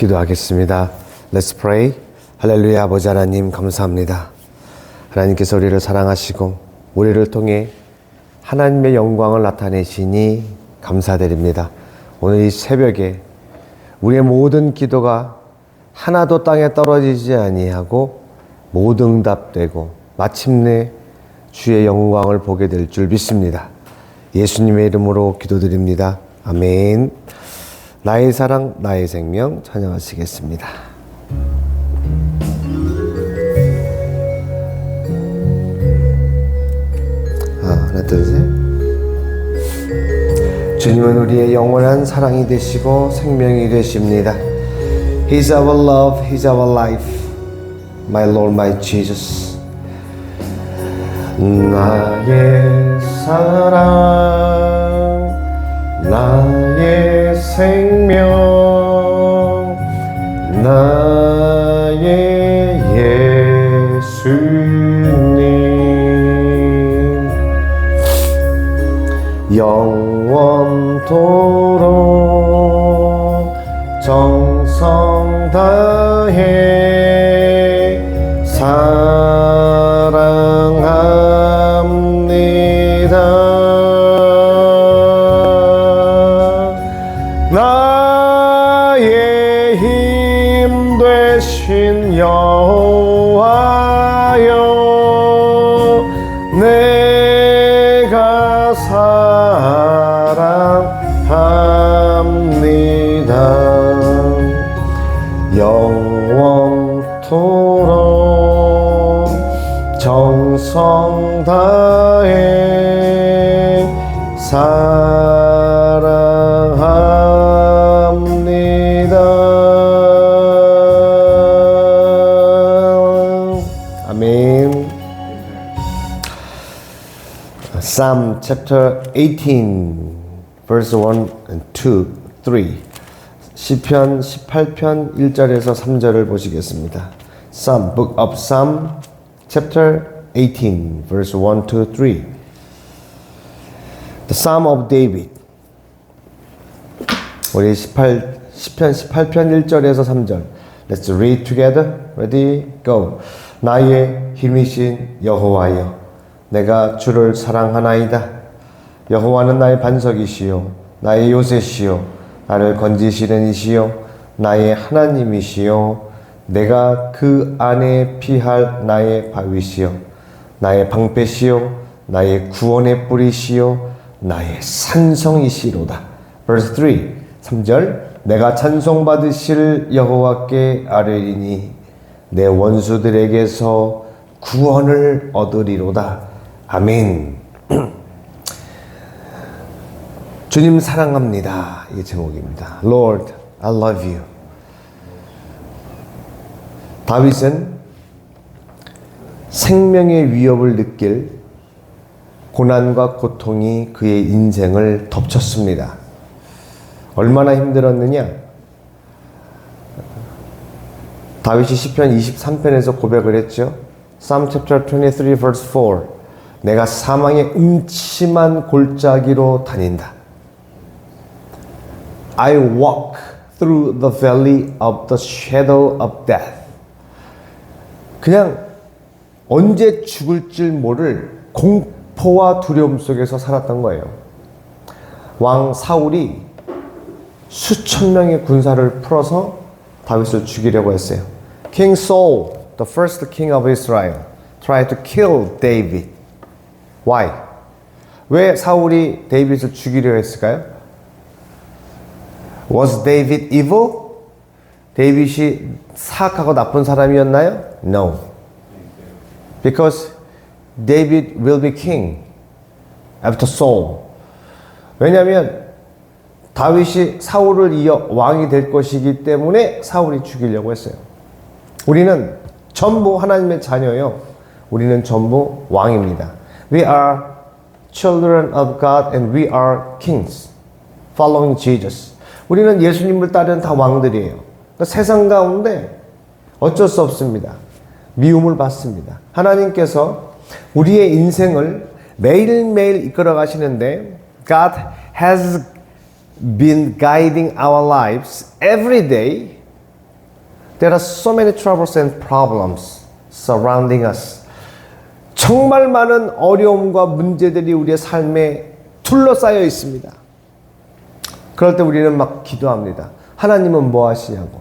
기도하겠습니다. Let's pray. 할렐루야 아버지 하나님 감사합니다. 하나님께서 우리를 사랑하시고 우리를 통해 하나님의 영광을 나타내시니 감사드립니다. 오늘 이 새벽에 우리의 모든 기도가 하나도 땅에 떨어지지 아니하고 모든 응답되고 마침내 주의 영광을 보게 될 줄 믿습니다. 예수님의 이름으로 기도드립니다. 아멘. 나의 사랑, 나의 생명 찬양하시겠습니다. 아, 하나, 둘, 셋. 주님은 우리의 영원한 사랑이 되시고 생명이 되십니다. He's our love, He's our life. My Lord, my Jesus. 나의 사랑, 되신 여호와여 내가 사랑합니다. 영원토록 정성 다 Psalm chapter 18 verse 1 and 2, 3. 시편 18편 1절에서 3절을 보시겠습니다. Psalm book of Psalm chapter 18 verse 1 to 3. The Psalm of David. 우리 18 시편 18편 1절에서 3절. Let's read together. Ready? Go. 나의 힘이신 여호와여 내가 주를 사랑하나이다. 여호와는 나의 반석이시요 나의 요새시요 나를 건지시는 이시요 나의 하나님이시요 내가 그 안에 피할 나의 바위시요 나의 방패시요 나의 구원의 뿌리시요 나의 산성이시로다. Verse 3 3절 내가 찬송받으실 여호와께 아뢰리니 내 원수들에게서 구원을 얻으리로다. 아멘. 주님 사랑합니다. 이게 제목입니다. Lord, I love you. 다윗은 생명의 위협을 느낄 고난과 고통이 그의 인생을 덮쳤습니다. 얼마나 힘들었느냐? 다윗이 시편 23편에서 고백을 했죠. Psalm chapter 23 verse 4. 내가 사망의 음침한 골짜기로 다닌다. I walk through the valley of the shadow of death. 그냥 언제 죽을 줄 모를 공포와 두려움 속에서 살았던 거예요. 왕 사울이 수천 명의 군사를 풀어서 다윗을 죽이려고 했어요. King Saul, the first king of Israel, tried to kill David. Why? 왜 사울이 데이빗을 죽이려 했을까요? Was David evil? 데이빗이 사악하고 나쁜 사람이었나요? No. Because David will be king after Saul. 왜냐하면 다윗이 사울을 이어 왕이 될 것이기 때문에 사울이 죽이려고 했어요. 우리는 전부 하나님의 자녀요. 우리는 전부 왕입니다. We are children of God and we are kings following Jesus. 우리는 예수님을 따르는 다 왕들이에요. 그러니까 세상 가운데 어쩔 수 없습니다. 미움을 받습니다. 하나님께서 우리의 인생을 매일매일 이끌어 가시는데 God has been guiding our lives every day There are so many troubles and problems surrounding us. 정말 많은 어려움과 문제들이 우리의 삶에 둘러싸여 있습니다. 그럴 때 우리는 막 기도합니다. 하나님은 뭐 하시냐고.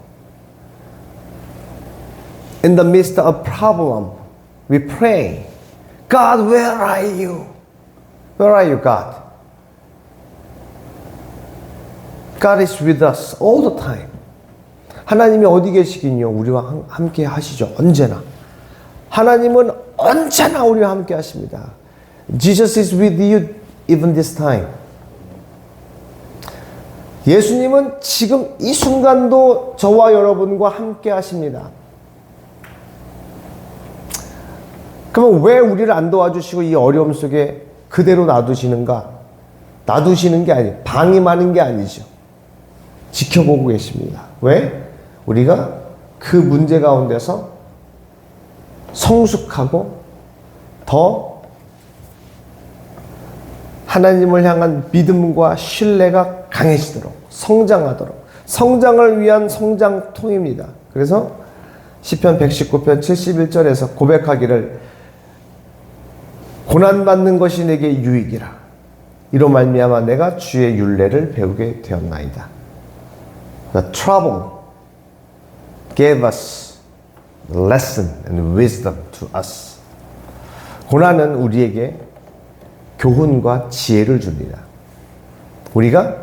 In the midst of problem, we pray, God, where are you? Where are you, God? God is with us all the time. 하나님이 어디 계시긴요? 우리와 함- 함께 하시죠. 언제나. 하나님은 언제나 우리와 함께 하십니다. Jesus is with you even this time. 예수님은 지금 이 순간도 저와 여러분과 함께 하십니다. 그러면 왜 우리를 안 도와주시고 이 어려움 속에 그대로 놔두시는가? 놔두시는 게 아니, 방임하는 게 아니죠. 지켜보고 계십니다. 왜? 우리가 그 문제 가운데서 성숙하고 더 하나님을 향한 믿음과 신뢰가 강해지도록 성장하도록 성장을 위한 성장통입니다. 그래서 시편 119편 71절에서 고백하기를 고난 받는 것이 내게 유익이라. 이로 말미암아 내가 주의 윤례를 배우게 되었나이다. The trouble gave us lesson and wisdom to us. 고난은 우리에게 교훈과 지혜를 줍니다. 우리가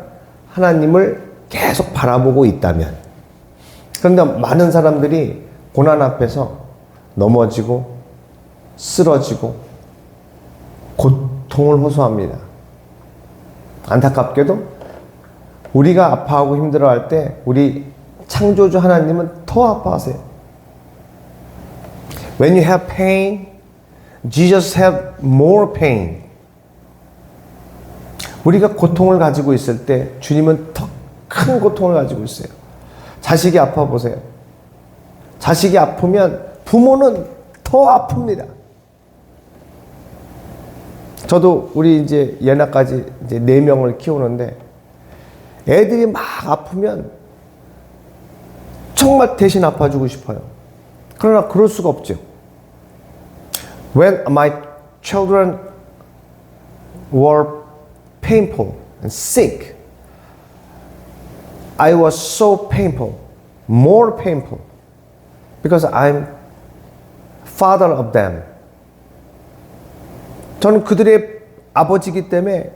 하나님을 계속 바라보고 있다면. 그런데 많은 사람들이 고난 앞에서 넘어지고 쓰러지고 고통을 호소합니다. 안타깝게도 우리가 아파하고 힘들어할 때 우리 창조주 하나님은 더 아파하세요. When you have pain, Jesus have more pain. 우리가 고통을 가지고 있을 때 주님은 더 큰 고통을 가지고 있어요. 자식이 아파 보세요. 자식이 아프면 부모는 더 아픕니다. 저도 우리 이제 예나까지 이제 네 명을 키우는데 애들이 막 아프면 정말 대신 아파주고 싶어요. 그러나 그럴 수가 없죠. When my children were painful and sick, I was so painful, more painful, because I'm father of them. 저는 그들의 아버지이기 때문에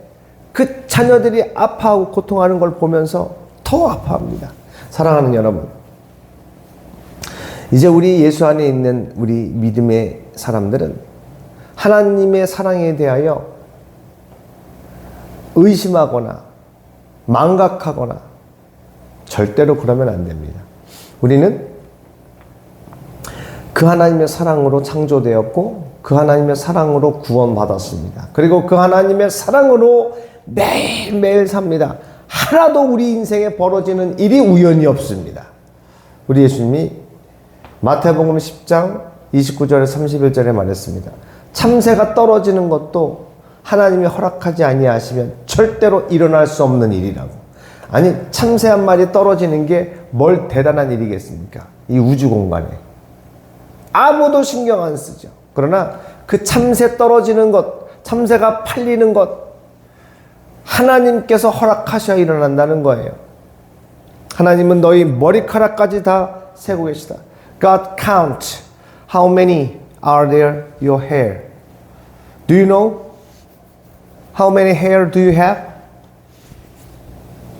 그 자녀들이 아파하고 고통하는 걸 보면서 더 아파합니다. 사랑하는 여러분. 이제 우리 예수 안에 있는 우리 믿음의 사람들은 하나님의 사랑에 대하여 의심하거나 망각하거나 절대로 그러면 안 됩니다. 우리는 그 하나님의 사랑으로 창조되었고 그 하나님의 사랑으로 구원받았습니다. 그리고 그 하나님의 사랑으로 매일매일 삽니다. 하나도 우리 인생에 벌어지는 일이 우연이 없습니다. 우리 예수님이 마태복음 10장 29절에 31절에 말했습니다. 참새가 떨어지는 것도 하나님이 허락하지 아니하시면 절대로 일어날 수 없는 일이라고. 아니 참새 한 마리 떨어지는 게 뭘 대단한 일이겠습니까? 이 우주 공간에. 아무도 신경 안 쓰죠. 그러나 그 참새 떨어지는 것, 참새가 팔리는 것, 하나님께서 허락하셔야 일어난다는 거예요. 하나님은 너희 머리카락까지 다 세고 계시다. God count how many are there your hair. Do you know how many hair do you have?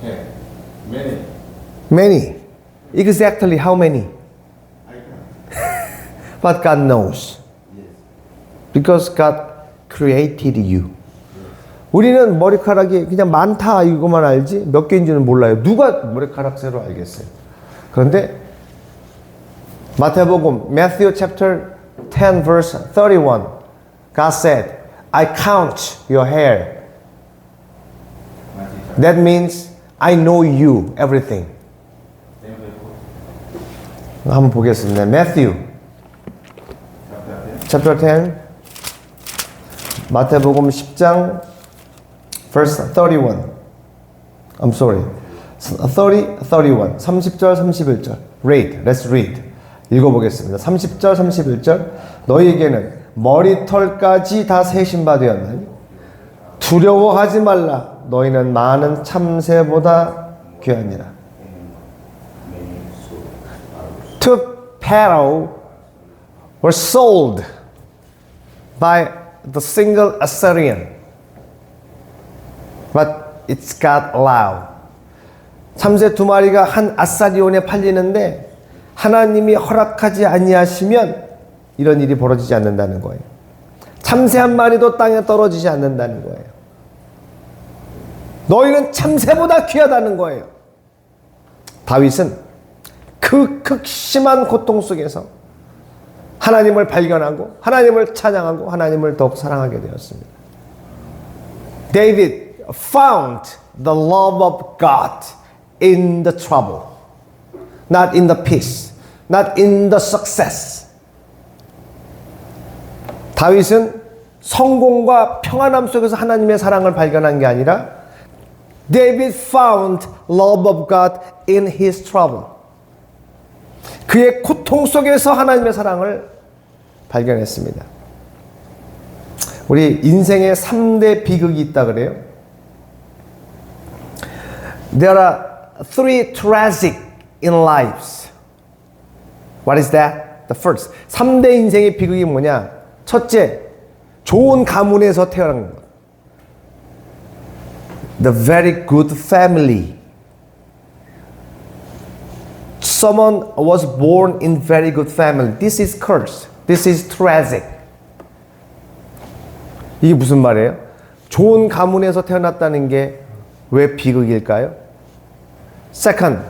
Yeah, many. Many. Exactly how many? But God knows. Because God created you. 우리는 머리카락이 그냥 많다 이거만 알지 몇 개인지는 몰라요. 누가 머리카락 세로 알겠어요. 그런데 마태복음 Matthew chapter 10 verse 31 God said, I count your hair. That means I know you everything. 한번 보겠습니다. Matthew chapter 10 마태복음 10장 verse 31 I'm sorry 30 31 30절 31절 read let's read 읽어보겠습니다. 30절, 31절. 너희에게는 머리털까지 다 세신 바 되었나니 두려워하지 말라. 너희는 많은 참새보다 귀하니라. To Pharaoh were sold by the single Assyrian. But it's got allowed. 참새 두 마리가 한 아사리온에 팔리는데 하나님이 허락하지 아니하시면 이런 일이 벌어지지 않는다는 거예요. 참새 한 마리도 땅에 떨어지지 않는다는 거예요. 너희는 참새보다 귀하다는 거예요. 다윗은 그 극심한 고통 속에서 하나님을 발견하고 하나님을 찬양하고 하나님을 더욱 사랑하게 되었습니다. David found the love of God in the trouble, not in the peace, not in the success. 다윗은 성공과 평안함 속에서 하나님의 사랑을 발견한 게 아니라 David found love of God in his trouble. 그의 고통 속에서 하나님의 사랑을 발견했습니다. 우리 인생에 3대 비극이 있다 그래요. There are three tragic in lives. What is that? The first. 3대 인생의 비극이 뭐냐? 첫째, 좋은 가문에서 태어난 것. The very good family. Someone was born in very good family. This is curse. This is tragic. 이게 무슨 말이에요? 좋은 가문에서 태어났다는 게 왜 비극일까요? Second,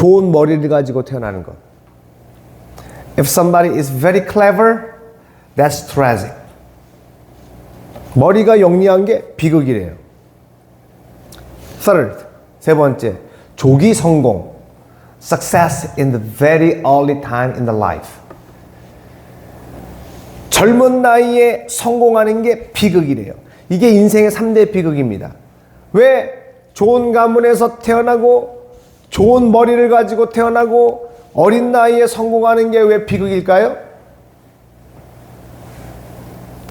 좋은 머리를 가지고 태어나는 것. If somebody is very clever, that's tragic. 머리가 영리한 게 비극이래요. Third, 세 번째, 조기 성공. Success in the very early time in the life. 젊은 나이에 성공하는 게 비극이래요. 이게 인생의 3대 비극입니다. 왜 좋은 가문에서 태어나고 좋은 머리를 가지고 태어나고 어린 나이에 성공하는 게 왜 비극일까요?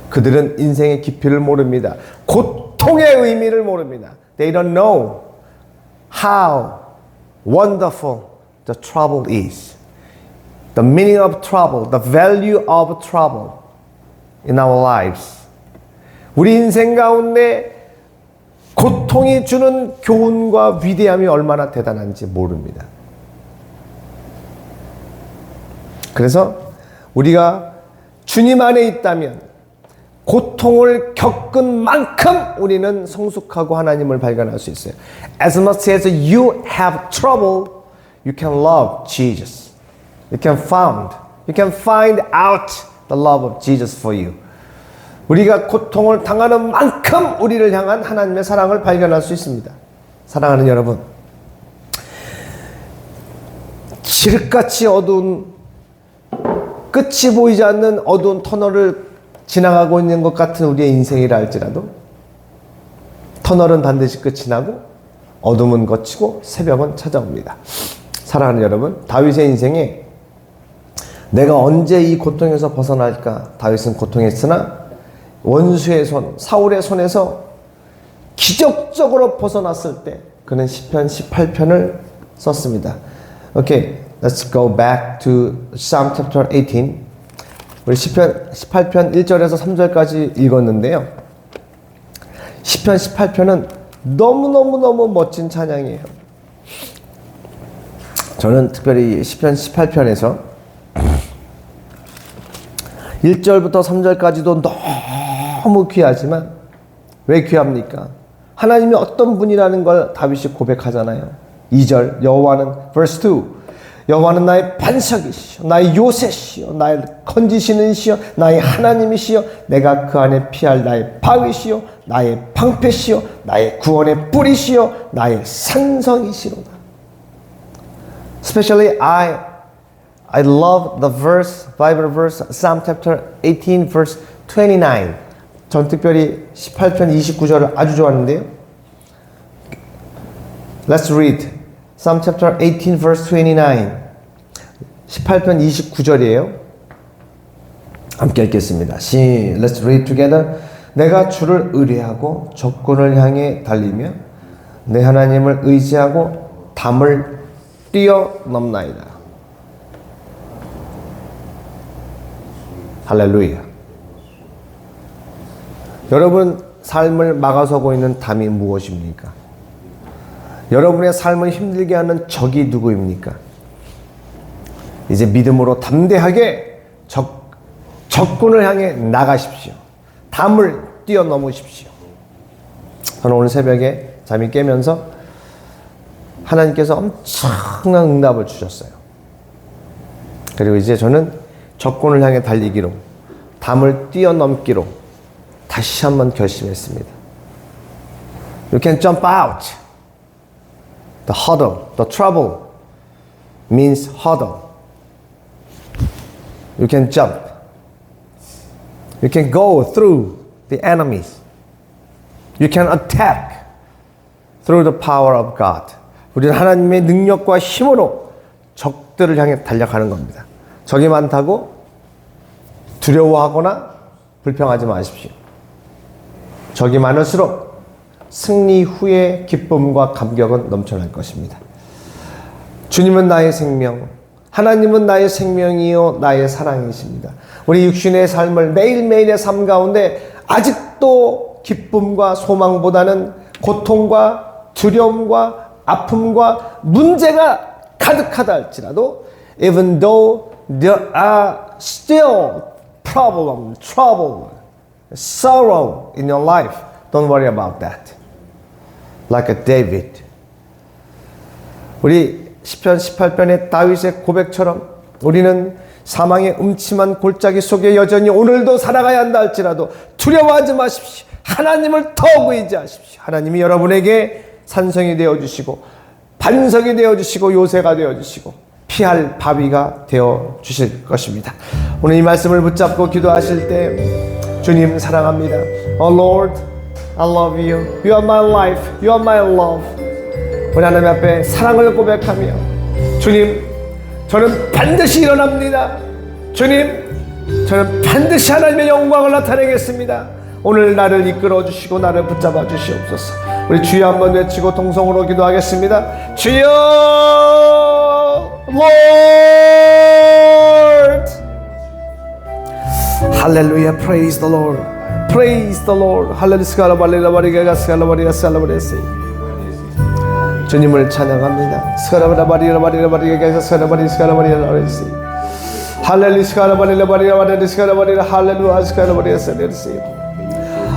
그들은 인생의 깊이를 모릅니다. 고통의 의미를 모릅니다. They don't know how wonderful the trouble is. The meaning of trouble, the value of trouble in our lives. 우리 인생 가운데 고통이 주는 교훈과 위대함이 얼마나 대단한지 모릅니다. 그래서 우리가 주님 안에 있다면 고통을 겪은 만큼 우리는 성숙하고 하나님을 발견할 수 있어요. As much as you have trouble, you can love Jesus. You can found, you can find out the love of Jesus for you. 우리가 고통을 당하는 만큼 우리를 향한 하나님의 사랑을 발견할 수 있습니다. 사랑하는 여러분, 칠흑같이 어두운 끝이 보이지 않는 어두운 터널을 지나가고 있는 것 같은 우리의 인생이라 할지라도 터널은 반드시 끝이 나고 어둠은 거치고 새벽은 찾아옵니다. 사랑하는 여러분, 다윗의 인생에 내가 언제 이 고통에서 벗어날까? 다윗은 고통했으나 원수의 손, 사울의 손에서 기적적으로 벗어났을 때 그는 시편 18편을 썼습니다. Okay, let's go back to Psalm chapter 18. 우리 시편 18편 1절에서 3절까지 읽었는데요. 시편 18편은 너무너무너무 멋진 찬양이에요. 저는 특별히 시편 18편에서 1절부터 3절까지도 너무 귀하지만 왜 귀합니까? 하나님이 어떤 분이라는 걸 다윗이 고백하잖아요. 2절 여호와는 verse 2 여호와는 나의 반석이시여 나의 요새시여 나의 건지시는 시여 나의 하나님이시여 내가 그 안에 피할 나의 바위시여 나의 방패시여 나의 구원의 뿌리시여 나의 산성이시로다. Especially I I love the verse Bible verse Psalm chapter 18 verse 29. 전 특별히 18편 29절을 아주 좋아하는데요. Let's read Psalm chapter 18 verse 29. 18편 29절이에요. 함께 읽겠습니다. 시, let's read together. 내가 주를 의뢰하고 적군을 향해 달리며 내 하나님을 의지하고 담을 뛰어넘나이다. 할렐루야. 여러분 삶을 막아서고 있는 담이 무엇입니까? 여러분의 삶을 힘들게 하는 적이 누구입니까? 이제 믿음으로 담대하게 적, 적군을 향해 나가십시오. 담을 뛰어넘으십시오. 저는 오늘 새벽에 잠이 깨면서 하나님께서 엄청난 응답을 주셨어요. 그리고 이제 저는 적군을 향해 달리기로, 담을 뛰어넘기로 다시 한번 결심했습니다. You can jump out. The hurdle, the trouble means hurdle. You can jump. You can go through the enemies. You can attack through the power of God. 우리는 하나님의 능력과 힘으로 적들을 향해 달려가는 겁니다. 적이 많다고 두려워하거나 불평하지 마십시오. 적이 많을수록 승리 후의 기쁨과 감격은 넘쳐날 것입니다. 주님은 나의 생명, 하나님은 나의 생명이요 나의 사랑이십니다. 우리 육신의 삶을 매일매일의 삶 가운데 아직도 기쁨과 소망보다는 고통과 두려움과 아픔과 문제가 가득하다 할지라도 even though there are still problem, trouble, sorrow in your life, don't worry about that. Like a David. 우리 시편 18편의 다윗의 고백처럼 우리는 사망의 음침한 골짜기 속에 여전히 오늘도 살아가야 한다 할지라도 두려워하지 마십시오. 하나님을 더욱 의지하십시오. 하나님이 여러분에게 산성이 되어 주시고 반석이 되어 주시고 요새가 되어 주시고 피할 바위가 되어 주실 것입니다. 오늘 이 말씀을 붙잡고 기도하실 때 주님 사랑합니다. Oh Lord, I love you. You are my life. You are my love. 우리 하나님 앞에 사랑을 고백하며 주님 저는 반드시 일어납니다. 주님 저는 반드시 하나님의 영광을 나타내겠습니다. 오늘 나를 이끌어 주시고 나를 붙잡아 주시옵소서. 우리 주여 한번 외치고 동성으로 기도하겠습니다. 주여 Lord 할렐루야 praise the Lord praise the Lord 할렐루야 스카라발레라 바리가가 스카라바리가 살라바레세 주님을 찬양합니다 스카라바라 바리라 바리라 바리가가 스카라바리 스카라바리라 바레세 할렐루야 스카라발레라 바리라 바리라 스카라바리라 할렐루야 스카라바리라 살레세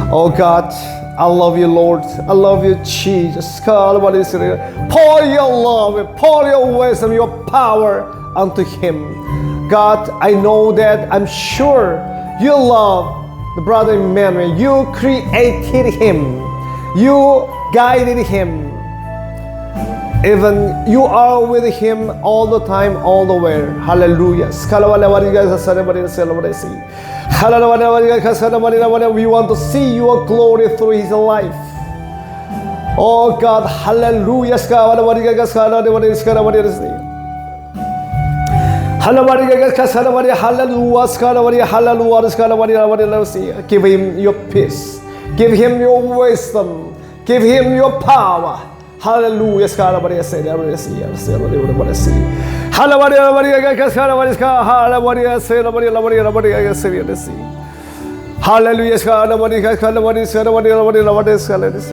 Oh God, I love you, Lord. I love you, Jesus. God, what is it? Pour your love, pour your wisdom, your power unto Him. God, I know that I'm sure you love the brother in Emmanuel. You created him, you guided him. Even you are with him all the time, all the way. Hallelujah. We want to see your glory through his life. Oh God, hallelujah. ಹಲವರಿಗೆ ಕಸ್ ಹಲವರಿ ಹಲಲು ವಾಸ್ ಹಲವರಿ ಹಲಲು ವಾರಸ್ ಹಲವರಿ ಹಲವರೆಲ್ಲ give him your peace give him your wisdom give him your ಭಾವ ಹಲಲು ಎಸ್ ಹಲವರಿ ಎಸ್ ಎಸ್ ಎಸ್ ಬಳಸಿ ಹಲವರಿ ಹಲವರಿಗೆ ಕಸ್ ಹಲವರಿ ಹಲವರಿ ಎಸ್ ಹಲವರಿ ಹಲವರಿ ಹಲವರಿ yes yes Hallelujah, Hallelujah, Hallelujah, Hallelujah, Hallelujah, Hallelujah.